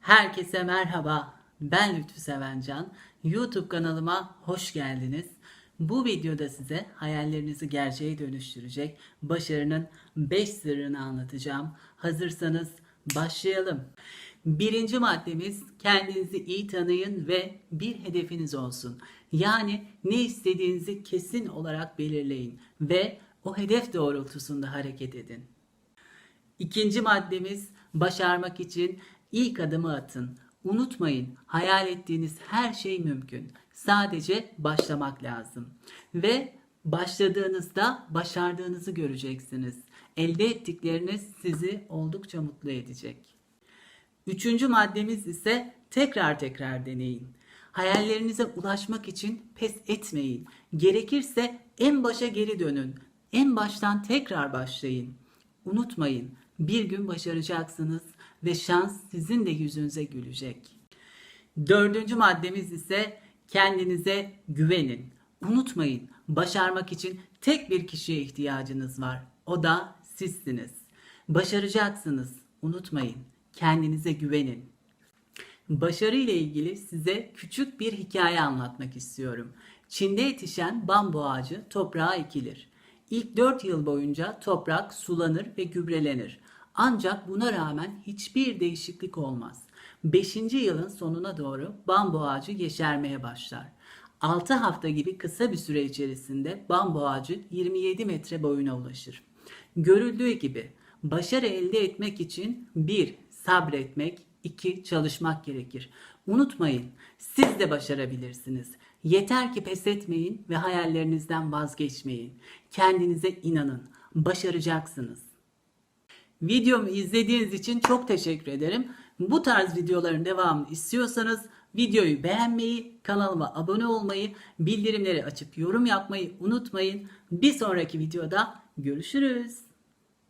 Herkese merhaba. Ben Lütfü Sevencan. YouTube kanalıma hoş geldiniz. Bu videoda size hayallerinizi gerçeğe dönüştürecek başarının 5 sırrını anlatacağım. Hazırsanız başlayalım. Birinci maddemiz kendinizi iyi tanıyın ve bir hedefiniz olsun. Yani ne istediğinizi kesin olarak belirleyin ve o hedef doğrultusunda hareket edin. İkinci maddemiz başarmak için ilk adımı atın. Unutmayın hayal ettiğiniz her şey mümkün. Sadece başlamak lazım. Ve başladığınızda başardığınızı göreceksiniz. Elde ettikleriniz sizi oldukça mutlu edecek. Üçüncü maddemiz ise tekrar tekrar deneyin. Hayallerinize ulaşmak için pes etmeyin. Gerekirse en başa geri dönün. En baştan tekrar başlayın. Unutmayın, bir gün başaracaksınız ve şans sizin de yüzünüze gülecek. Dördüncü maddemiz ise kendinize güvenin. Unutmayın, başarmak için tek bir kişiye ihtiyacınız var. O da sizsiniz. Başaracaksınız. Unutmayın, kendinize güvenin. Başarı ile ilgili size küçük bir hikaye anlatmak istiyorum. Çin'de yetişen bambu ağacı toprağa ekilir. İlk 4 yıl boyunca toprak sulanır ve gübrelenir. Ancak buna rağmen hiçbir değişiklik olmaz. 5. yılın sonuna doğru bambu ağacı yeşermeye başlar. 6 hafta gibi kısa bir süre içerisinde bambu ağacı 27 metre boyuna ulaşır. Görüldüğü gibi başarı elde etmek için 1. Sabretmek, 2. Çalışmak gerekir. Unutmayın, siz de başarabilirsiniz. Yeter ki pes etmeyin ve hayallerinizden vazgeçmeyin. Kendinize inanın. Başaracaksınız. Videomu izlediğiniz için çok teşekkür ederim. Bu tarz videoların devamını istiyorsanız videoyu beğenmeyi, kanalıma abone olmayı, bildirimleri açıp yorum yapmayı unutmayın. Bir sonraki videoda görüşürüz.